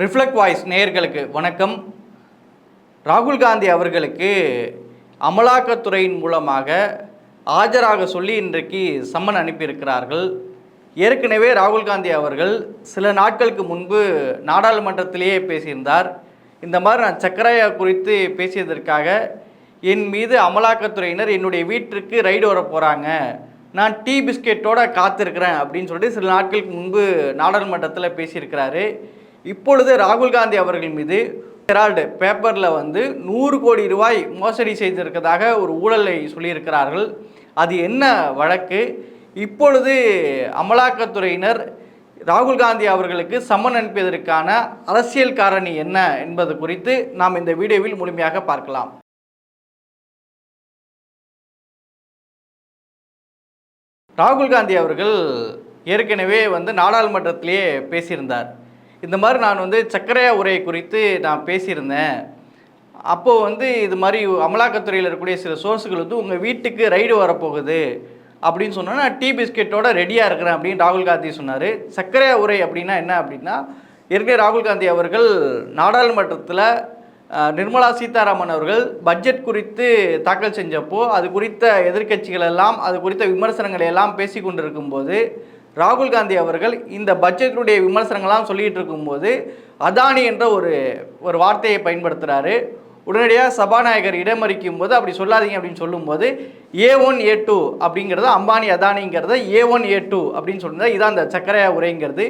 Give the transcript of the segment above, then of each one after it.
Reflect voice நேயர்களுக்கு வணக்கம். ராகுல் காந்தி அவர்களுக்கு அமலாக்கத்துறையின் மூலமாக ஆஜராக சொல்லி இன்றைக்கு சம்மன் அனுப்பியிருக்கிறார்கள். ஏற்கனவே ராகுல் காந்தி அவர்கள் சில நாட்களுக்கு முன்பு நாடாளுமன்றத்திலேயே பேசியிருந்தார். இந்த மாதிரி நான் சக்கரையா குறித்து பேசியதற்காக என் மீது அமலாக்கத்துறையினர் என்னுடைய வீட்டிற்கு ரைடு வர போகிறாங்க நான் டீ பிஸ்கெட்டோட காத்திருக்கிறேன் அப்படின்னு சொல்லிட்டு சில நாட்களுக்கு முன்பு நாடாளுமன்றத்தில் பேசியிருக்கிறாரு. இப்பொழுது ராகுல் காந்தி அவர்கள் மீது ஹெரால்டு பேப்பரில் வந்து நூறு கோடி ரூபாய் மோசடி செய்திருக்கிறதாக ஒரு ஊழலை சொல்லியிருக்கிறார்கள். அது என்ன வழக்கு? இப்பொழுது அமலாக்கத்துறையினர் ராகுல் காந்தி அவர்களுக்கு சம்மன் அனுப்பியதற்கான அரசியல் காரணி என்ன என்பது குறித்து நாம் இந்த வீடியோவில் முழுமையாக பார்க்கலாம். ராகுல் காந்தி அவர்கள் ஏற்கனவே வந்து நாடாளுமன்றத்திலேயே பேசியிருந்தார். இந்த மாதிரி நான் வந்து சர்க்கரையா உரை குறித்து நான் பேசியிருந்தேன். அப்போது வந்து இது மாதிரி அமலாக்கத்துறையில் இருக்கக்கூடிய சில சோர்ஸுகள் வந்து உங்கள் வீட்டுக்கு ரைடு வரப்போகுது அப்படின்னு சொன்னோன்னா நான் டீ பிஸ்கெட்டோட ரெடியாக இருக்கிறேன் அப்படின்னு ராகுல் காந்தி சொன்னார். சர்க்கரையா உரை அப்படின்னா என்ன அப்படின்னா ஏற்கனவே ராகுல் காந்தி அவர்கள் நாடாளுமன்றத்தில் நிர்மலா சீதாராமன் அவர்கள் பட்ஜெட் குறித்து தாக்கல் செஞ்சப்போ அது குறித்த எதிர்க்கட்சிகள் எல்லாம் அது குறித்த விமர்சனங்களை எல்லாம் பேசி கொண்டிருக்கும்போது ராகுல் காந்தி அவர்கள் இந்த பட்ஜெட்டினுடைய விமர்சனங்கள்லாம் சொல்லிகிட்டு இருக்கும்போது அதானி என்ற ஒரு ஒரு வார்த்தையை பயன்படுத்துகிறாரு உடனடியாக சபாநாயகர் இடமறிக்கும் போது அப்படி சொல்லாதீங்க அப்படின்னு சொல்லும்போது ஏ ஒன் ஏ டூ அப்படிங்கிறது அம்பானி அதானிங்கிறத ஏ ஒன் ஏ டூ அப்படின்னு சொல்லியிருந்தா இதான் அந்த சக்கரையா உரைங்கிறது.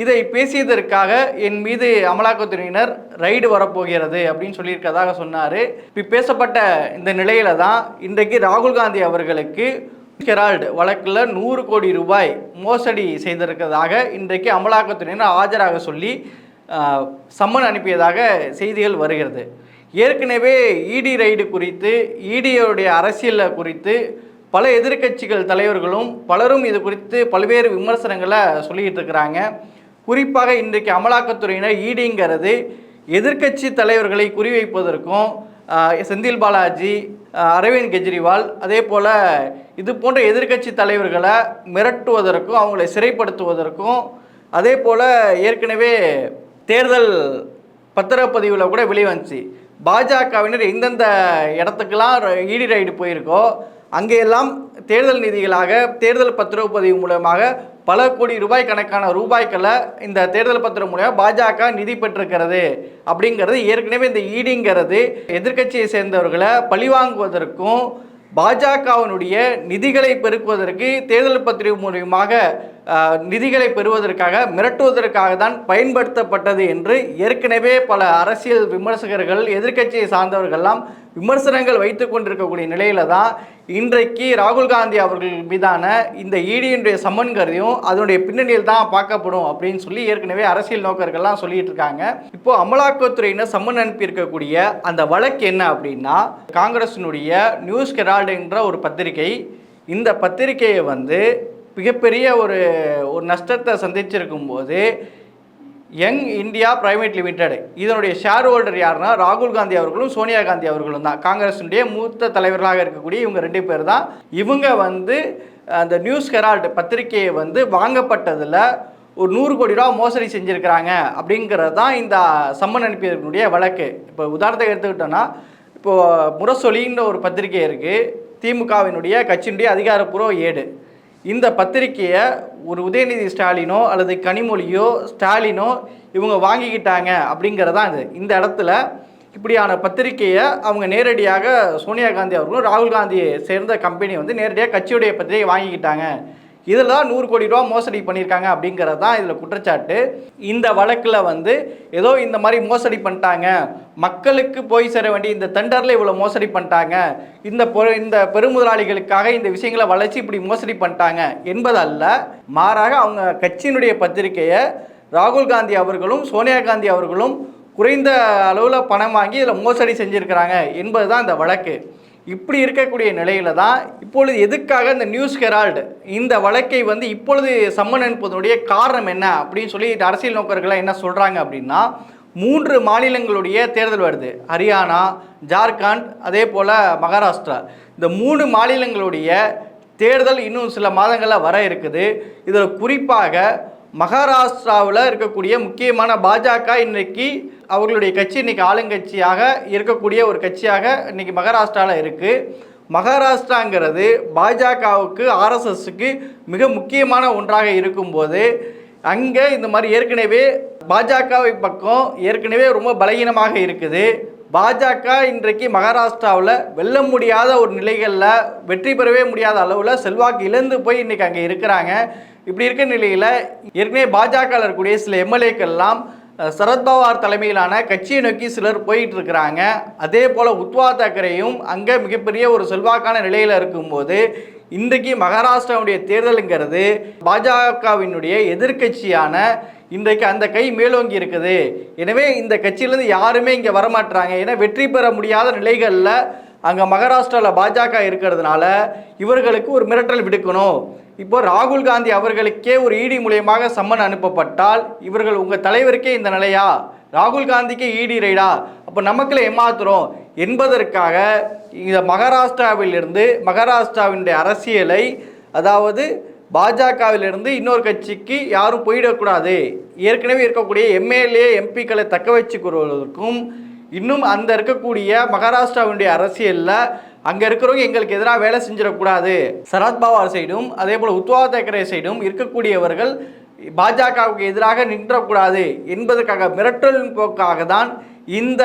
இதை பேசியதற்காக என் மீது அமலாக்கத்துறையினர் ரைடு வரப்போகிறது அப்படின்னு சொல்லியிருக்கதாக சொன்னார். இப்போ பேசப்பட்ட இந்த நிலையில தான் இன்றைக்கு ராகுல் காந்தி அவர்களுக்கு ஹெரால்டு வழக்கில் நூறு கோடி ரூபாய் மோசடி செய்திருக்கிறதாக இன்றைக்கு அமலாக்கத்துறையினர் ஆஜராக சொல்லி சம்மன் அனுப்பியதாக செய்திகள் வருகிறது. ஏற்கனவே இடி ரைடு குறித்து இடியோடைய அரசியல் குறித்து பல எதிர்க்கட்சிகள் தலைவர்களும் பலரும் இது குறித்து பல்வேறு விமர்சனங்களை சொல்லிக்கிட்டு இருக்கிறாங்க. குறிப்பாக இன்றைக்கு அமலாக்கத்துறையினர் ஈடிங்கிறது எதிர்க்கட்சி தலைவர்களை குறிவைப்பதற்கும் செந்தில் பாலாஜி அரவிந்த் கெஜ்ரிவால் அதே போல் இது போன்ற எதிர்க்கட்சி தலைவர்களை மிரட்டுவதற்கும் அவங்களை சிறைப்படுத்துவதற்கும் அதே போல் ஏற்கனவே தேர்தல் பத்திரப்பதிவில் கூட வெளிவந்துச்சு. பாஜகவினர் எந்தெந்த இடத்துக்கெல்லாம் ஈடி ரைடு போயிருக்கோ அங்கேயெல்லாம் தேர்தல் நிதிகளாக தேர்தல் பத்திரப்பதிவு மூலமாக பல கோடி ரூபாய் கணக்கான ரூபாய்களை இந்த தேர்தல் பத்திரம் மூலமாக பாஜக நிதி பெற்றிருக்கிறது அப்படிங்கிறது ஏற்கனவே இந்த ஈடிங்கிறது. எதிர்க்கட்சியை சேர்ந்தவர்களை பழிவாங்குவதற்கும் பாஜகவினுடைய நிதிகளை பெருக்குவதற்கு தேர்தல் பத்திரிகை மூலியமாக நிதிகளை பெறுவதற்காக மிரட்டுவதற்காக தான் பயன்படுத்தப்பட்டது என்று ஏற்கனவே பல அரசியல் விமர்சகர்கள் எதிர்க்கட்சியை சார்ந்தவர்கள்லாம் விமர்சனங்கள் வைத்து கொண்டிருக்கக்கூடிய நிலையில தான் இன்றைக்கு ராகுல் காந்தி அவர்கள் மீதான இந்த ஈடியினுடைய சம்மன் கருதியும் அதனுடைய பின்னணியில் தான் பார்க்கப்படும் அப்படின்னு சொல்லி ஏற்கனவே அரசியல் நோக்கர்கள்லாம் சொல்லிட்டு இருக்காங்க. இப்போ அமலாக்கத்துறையினர் சம்மன் அனுப்பியிருக்கக்கூடிய அந்த வழக்கு என்ன அப்படின்னா காங்கிரசினுடைய நியூஸ் கெரால்டு என்ற ஒரு பத்திரிகை இந்த பத்திரிகையை வந்து மிகப்பெரிய ஒரு ஒரு நஷ்டத்தை சந்திச்சிருக்கும் போது யங் இந்தியா பிரைவேட் லிமிடெட் இதனுடைய ஷேர் ஹோல்டர் யாருன்னா ராகுல் காந்தி அவர்களும் சோனியா காந்தி அவர்களும் தான். காங்கிரஸினுடைய மூத்த தலைவர்களாக இருக்கக்கூடிய இவங்க ரெண்டு பேர் தான். இவங்க வந்து அந்த நியூஸ் ஹெரால்டு பத்திரிகையை வந்து வாங்கப்பட்டதில் ஒரு நூறு கோடி ரூபா மோசடி செஞ்சுருக்கிறாங்க அப்படிங்கிறது தான் இந்த சம்மன் அனுப்பியதனுடைய வழக்கு. இப்போ உதாரணத்தை எடுத்துக்கிட்டோன்னா இப்போது முரசொலின்ற ஒரு பத்திரிகை இருக்குது திமுகவினுடைய கட்சியினுடைய அதிகாரப்பூர்வ ஏடு. இந்த பத்திரிக்கையை ஒரு உதயநிதி ஸ்டாலினோ அல்லது கனிமொழியோ ஸ்டாலினோ இவங்க வாங்கிக்கிட்டாங்க அப்படிங்கிறதான் இது. இந்த இடத்துல இப்படியான பத்திரிக்கையை அவங்க நேரடியாக சோனியா காந்தி அவர்களும் ராகுல் காந்தியை சேர்ந்த கம்பெனி வந்து நேரடியாக கட்சியுடைய பத்திரிகையை வாங்கிக்கிட்டாங்க. இதில் தான் நூறு கோடி ரூபா மோசடி பண்ணியிருக்காங்க அப்படிங்கிறது தான் இதில் குற்றச்சாட்டு. இந்த வழக்கில் வந்து ஏதோ இந்த மாதிரி மோசடி பண்ணிட்டாங்க. மக்களுக்கு போய் சேர வேண்டிய இந்த டெண்டரில் இவ்வளோ மோசடி பண்ணிட்டாங்க. இந்த பொரு இந்த பெருமுதலாளிகளுக்காக இந்த விஷயங்களை வளைச்சி இப்படி மோசடி பண்ணிட்டாங்க என்பதல்ல. மாறாக அவங்க கட்சியினுடைய பத்திரிக்கையை ராகுல் காந்தி அவர்களும் சோனியா காந்தி அவர்களும் குறைந்த அளவில் பணம் வாங்கி இதில் மோசடி செஞ்சுருக்கிறாங்க என்பது தான் இந்த வழக்கு. இப்படி இருக்கக்கூடிய நிலையில தான் இப்பொழுது எதுக்காக இந்த நியூஸ் ஹெரால்டு இந்த வழக்கை வந்து இப்பொழுது சம்மன் அனுப்புவதனுடைய காரணம் என்ன அப்படின்னு சொல்லி அரசியல் நோக்கர்கள்லாம் என்ன சொல்கிறாங்க அப்படின்னா மூன்று மாநிலங்களுடைய தேர்தல் வருது. ஹரியானா ஜார்க்கண்ட் அதே போல் மகாராஷ்டிரா. இந்த மூணு மாநிலங்களுடைய தேர்தல் இன்னும் சில மாதங்களில் வர இருக்குது. இதில் குறிப்பாக மகாராஷ்டிராவில் இருக்கக்கூடிய முக்கியமான பாஜக இன்றைக்கி அவர்களுடைய கட்சி இன்னைக்கு ஆளுங்கட்சியாக இருக்கக்கூடிய ஒரு கட்சியாக இன்றைக்கி மகாராஷ்டிராவில் இருக்குது மகாராஷ்டிராங்கிறது பாஜகவுக்கு ஆர்எஸ்எஸ்க்கு மிக முக்கியமான ஒன்றாக இருக்கும்போது அங்கே இந்த மாதிரி ஏற்கனவே பாஜகவை பக்கம் ஏற்கனவே ரொம்ப பலகீனமாக இருக்குது. பாஜக இன்றைக்கு மகாராஷ்டிராவில் வெல்ல முடியாத ஒரு நிலைகளில் வெற்றி பெறவே முடியாத அளவில் செல்வாக்கு இழந்து போய் இன்றைக்கி அங்கே இருக்கிறாங்க. இப்படி இருக்க நிலையில் ஏற்கனவே பாஜகவில் இருக்கக்கூடிய சில எம்எல்ஏக்கள்லாம் சரத்பவார் தலைமையிலான கட்சியை நோக்கி சிலர் போயிட்டு இருக்கிறாங்க. அதே போல் உத்வா தாக்கரேயும் அங்கே மிகப்பெரிய ஒரு செல்வாக்கான நிலையில் இருக்கும்போது இன்றைக்கு மகாராஷ்டிராவுடைய தேர்தலுங்கிறது பாஜகவினுடைய எதிர்க்கட்சியான இன்றைக்கு அந்த கை மேலோங்கி இருக்குது. எனவே இந்த கட்சியிலேருந்து யாருமே இங்கே வரமாட்டுறாங்க ஏன்னா வெற்றி பெற முடியாத நிலைகளில் அங்கே மகாராஷ்டிராவில் பாஜக இருக்கிறதுனால இவர்களுக்கு ஒரு மிரட்டல் விடுக்கணும். இப்போ ராகுல் காந்தி அவர்களுக்கே ஒரு இடி மூலியமாக சம்மன் அனுப்பப்பட்டால் இவர்கள் உங்கள் தலைவருக்கே இந்த நிலையா? ராகுல் காந்திக்கே இடி ரைடா அப்போ நமக்குள்ள ஏமாத்துறோம். என்பதற்காக இந்த மகாராஷ்டிராவிலிருந்து மகாராஷ்டிராவினுடைய அரசியலை அதாவது பாஜகவிலிருந்து இன்னொரு கட்சிக்கு யாரும் போயிடக்கூடாது. ஏற்கனவே இருக்கக்கூடிய எம்எல்ஏ எம்பிக்களை தக்க வச்சுக்கிறதுக்கும் இன்னும் அந்த இருக்கக்கூடிய மகாராஷ்டிராவினுடைய அரசியலில் அங்கே இருக்கிறவங்க எங்களுக்கு எதிராக வேலை செஞ்சிடக்கூடாது. சரத்பவார் சைடும் அதே போல் உத்வா தேக்கரே சைடும் இருக்கக்கூடியவர்கள் பாஜகவுக்கு எதிராக நின்றக்கூடாது என்பதற்காக மிரட்டல் போக்காக தான் இந்த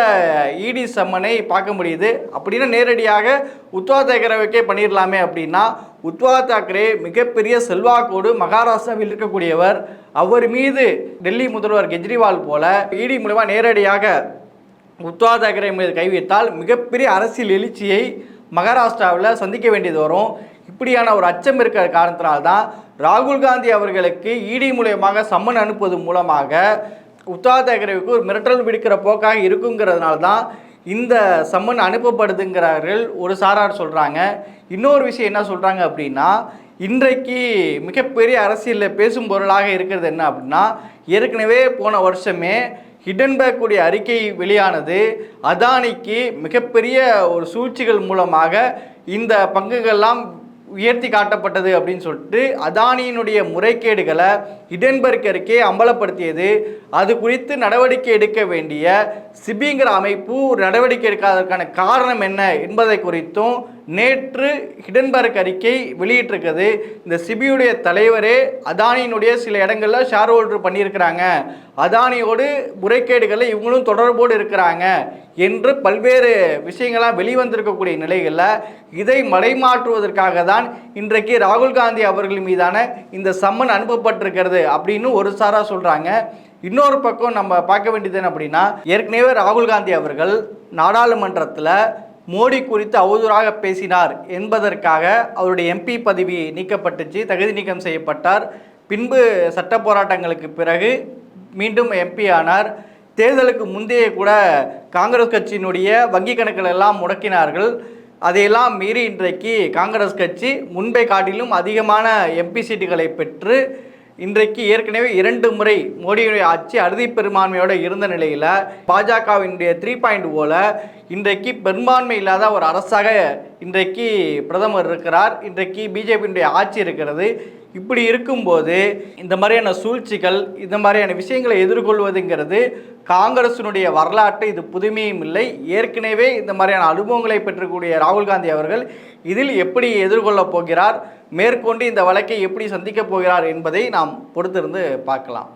இடி சம்மனை பார்க்க முடியுது. அப்படின்னா நேரடியாக உத்வா தாக்கரேவுக்கே பண்ணிடலாமே அப்படின்னா உத்வா தாக்கரே மிகப்பெரிய செல்வாக்கோடு மகாராஷ்டிராவில் இருக்கக்கூடியவர் அவர் மீது டெல்லி முதல்வர் கெஜ்ரிவால் போல இடி மூலமாக நேரடியாக உத்வா தாக்கரே மீது கைவித்தால் மிகப்பெரிய அரசியல் எழுச்சியை மகாராஷ்டிராவில் சந்திக்க வேண்டியது வரும். இப்படியான ஒரு அச்சம் இருக்கிற காரணத்தினால்தான் ராகுல் காந்தி அவர்களுக்கு இடி மூலியமாக சம்மன் அனுப்புவது மூலமாக உத்தா தாக்கரேவுக்கு ஒரு மிரட்டல் விடுக்கிற போக்காக இருக்குங்கிறதுனால தான் இந்த சம்மன் அனுப்பப்படுதுங்கிறார்கள் ஒரு சாரார் சொல்கிறாங்க இன்னொரு விஷயம் என்ன சொல்கிறாங்க அப்படின்னா இன்றைக்கு மிகப்பெரிய அரசியலில் பேசும் பொருளாக இருக்கிறது என்ன அப்படின்னா ஏற்கனவே போன வருஷமே ஹிடன்பர்க் உடைய அறிக்கை வெளியானது அதானிக்கு மிகப்பெரிய ஒரு சூழ்ச்சிகள் மூலமாக இந்த பங்குகள்லாம் உயர்த்தி காட்டப்பட்டது அப்படின்னு சொல்லிட்டு அதானியினுடைய முறைகேடுகளை ஹிடன்பர்க் அம்பலப்படுத்தியது. அது குறித்து நடவடிக்கை எடுக்க வேண்டிய சிபிங்கிற அமைப்பு ஒரு நடவடிக்கை எடுக்காததற்கான காரணம் என்ன என்பதை குறித்தும் நேற்று ஹிடன்பர்க் அறிக்கை வெளியிட்டிருக்குது இந்த சிபியுடைய தலைவரே அதானியினுடைய சில இடங்களில் ஷேர் ஹோல்டர் பண்ணியிருக்கிறாங்க. அதானியோடு முறைகேடுகளில் இவங்களும் தொடர்போடு இருக்கிறாங்க என்று பல்வேறு விஷயங்களாக வெளிவந்திருக்கக்கூடிய நிலைகளில் இதை மலைமாற்றுவதற்காக தான் இன்றைக்கு ராகுல் காந்தி அவர்கள் மீதான இந்த சம்மன் அனுப்பப்பட்டிருக்கிறது அப்படின்னு ஒரு சாராக சொல்கிறாங்க இன்னொரு பக்கம் நம்ம பார்க்க வேண்டியது என்ன அப்படின்னா ஏற்கனவே ராகுல் காந்தி அவர்கள் நாடாளுமன்றத்தில் மோடி குறித்து அவதூறாக பேசினார் என்பதற்காக அவருடைய எம்பி பதவி நீக்கப்பட்டுச்சு தகுதி நீக்கம் செய்யப்பட்டார். பின்பு சட்ட போராட்டங்களுக்கு பிறகு மீண்டும் எம்பி ஆனார். தேர்தலுக்கு முந்தைய கூட காங்கிரஸ் கட்சியினுடைய வங்கி கணக்குகள் எல்லாம் முடக்கினார்கள். அதையெல்லாம் மீறி இன்றைக்கு காங்கிரஸ் கட்சி முன்பை காட்டிலும் அதிகமான எம்பி சீட்டுகளை பெற்று இன்றைக்கு ஏற்கனவே இரண்டு முறை மோடியுடைய ஆட்சி அறுதி பெரும்பான்மையோடு இருந்த நிலையில் பாஜகவினுடைய த்ரீ பாயிண்ட் போல இன்றைக்கு பெரும்பான்மை இல்லாத ஒரு அரசாக இன்றைக்கு பிரதமர் இருக்கிறார். இன்றைக்கு பிஜேபியினுடைய ஆட்சி இருக்கிறது. இப்படி இருக்கும்போது இந்த மாதிரியான சூழ்ச்சிகள் இந்த மாதிரியான விஷயங்களை எதிர்கொள்வதுங்கிறது காங்கிரசினுடைய வரலாற்று இது புதுமையும் இல்லை. ஏற்கனவே இந்த மாதிரியான அனுபவங்களை பெற்றக்கூடிய ராகுல் காந்தி அவர்கள் இதில் எப்படி எதிர்கொள்ளப் போகிறார் மேற்கொண்டு இந்த வழக்கை எப்படி சந்திக்கப் போகிறார் என்பதை நாம் பொறுத்திருந்து பார்க்கலாம்.